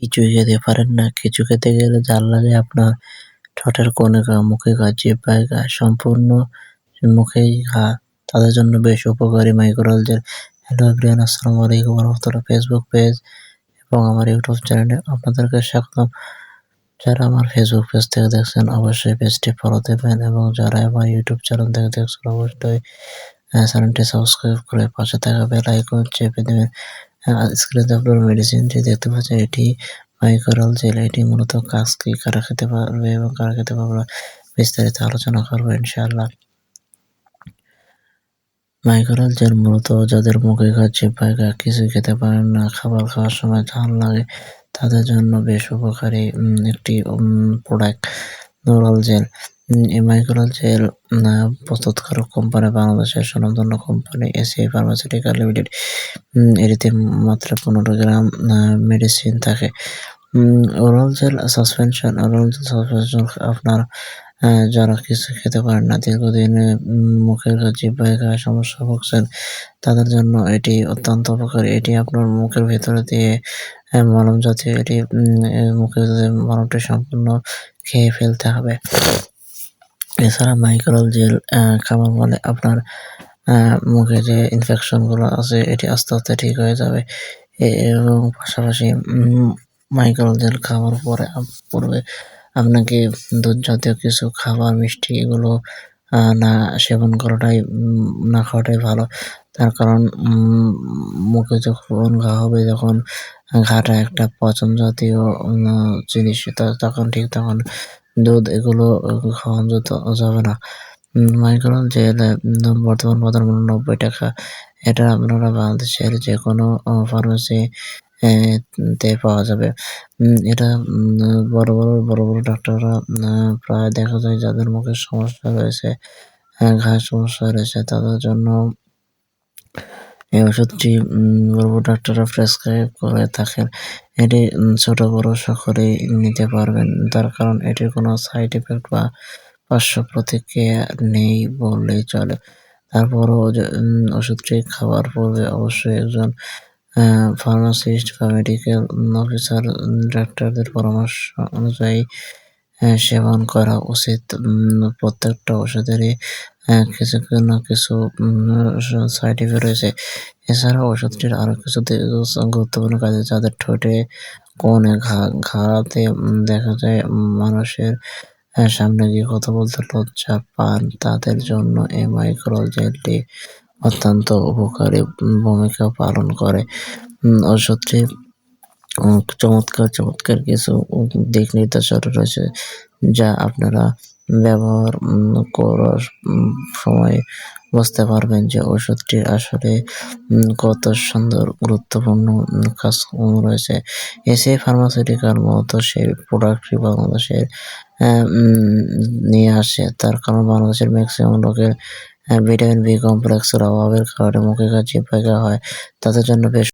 কিছুই খেতে পারেন না, কিছু খেতে গেলে জাল লাগে আপনার ঠোঁটের কোনে ঘা মুখে ঘা জিহ্বায় ঘা সম্পূর্ণ মুখেই ঘা তাদের জন্য বেশ উপকারী মাইক্রোল জেল। হ্যালো এভরিওয়ান, আসসালামু আলাইকুম রহমতুল্লাহ ফেসবুক পেজ এবং আমার ইউটিউব চ্যানেলে আপনাদেরকে স্বাগতম। যারা আমার ফেসবুক পেজ থেকে দেখছেন, অবশ্যই পেজটি ফলো দেবেন এবং যারা আমার ইউটিউব চ্যানেল থেকে দেখছেন, অবশ্যই চ্যানেলটি সাবস্ক্রাইব করে পাশে থাকা বেল আইকন চেপে দেবেন। স্ক্রিনে আপনার মেডিসিনটি দেখতে পাচ্ছেন এটি মাইক্রোল জেল। এটি মূলত কাজ কি, কারা খেতে পারবে এবং কারা খেতে পারবে বিস্তারিত আলোচনা করব ইনশাআল্লাহ। মাইক্রোল জেল মূলত যাদের মুখে খাচ্ছে পায়গা, কিছু খেতে পারেন না, খাবার খাওয়ার সময় ঝাল লাগে, তাদের জন্য বেশ উপকারী একটি প্রোডাক্ট নোরাল জেল এই মাইক্রোল জেল প্রস্তুতকারক কোম্পানি, বাংলাদেশের স্বনামধন্য কোম্পানি এসি ফার্মাসিউটিক্যাল লিমিটেড। এটিতে মাত্র পনেরো গ্রাম মেডিসিন থাকে। Oral gel suspension, oral gel suspension আপনার যারা কিছু খেতে পারেন না, দীর্ঘদিন মুখের খাওয়ার সমস্যা ভুগছেন, তাদের জন্য এটি অত্যন্ত উপকারী। এটি আপনার মুখের ভেতরে দিয়ে মলম জাতীয় এটি মুখের ভেতরে মলমটি সম্পূর্ণ খেয়ে ফেলতে হবে। এছাড়া মাইক্রোল জেল খাবার ফলে আপনার মুখে যে ইনফেকশনগুলো আছে, এটি আস্তে আস্তে ঠিক হয়ে যাবে। এবং পাশাপাশি মাইক্রোল জেল খাওয়ার পরে পূর্বে। আপনাকে দুধ জাতীয় কিছু খাবার, মিষ্টি এগুলো না, সেবন করাটাই না খাওয়াটাই ভালো। তার কারণ মুখে যখন ঘা হবে, যখন ঘাটা একটা পচন জাতীয় জিনিস তখন ঠিক তখন দুধ এগুলো খাওয়ানো যাবে না। মাইক্রোন জেল বর্তমান বাজার মূল্য নব্বই টাকা, এটা আপনারা বাংলাদেশের যে কোনো ফার্মেসি তে পাওয়া যাবে। এটা বড় বড় বড় বড় ডাক্তাররা প্রায় দেখা যায় যাদের মুখে সমস্যা রয়েছে ঘায়ের সমস্যা রয়েছে, তাদের জন্য এই ওষুধটি বড় ডাক্তাররা প্রেসক্রাইব করে থাকেন। এটি ছোট বড় সকলেই নিতে পারবেন। তার কারণ এটির কোনো সাইড এফেক্ট বা পার্শ্ব প্রতিক্রিয়া নেই বললেই চলে। তারপরও ওষুধটি খাওয়ার পূর্বে অবশ্যই একজন ফার্মাসিস্ট বা মেডিকেল অফিসার ডাক্তারদের পরামর্শ অনুযায়ী সেবন করা উচিত। প্রত্যেকটা ওষুধেরই কিছু না কিছু সাইড ইফেক্ট রয়েছে। এছাড়া ওষুধটির আরও কিছু গুরুত্বপূর্ণ কাজ যাদের ঠোঁটে কোনে ঘা ঘাতে দেখা যায় মানুষের সামনে গিয়ে কথা বলতে লজ্জা পান। তাদের জন্য এই মাইক্রো জেলটি অত্যন্ত উপকারী ভূমিকা পালন করে। ওষুধটি চমৎকার চমৎকার কিছু দিক নির্দেশনা রয়েছে, যা আপনারা ব্যবহার করার সময় বুঝতে পারবেন যে ওষুধটি আসলে কত সুন্দর, গুরুত্বপূর্ণ কাজ রয়েছে। এসে ফার্মাসিউটিক্যাল মূলত সেই প্রোডাক্টটি বাংলাদেশের নিয়ে আসে। তার কারণ বাংলাদেশের ম্যাক্সিমাম লোকের ভিটামিন বি কমপ্লেক্সের অভাবের কারণে মুখে কাছে হয়। তাদের জন্য বেশ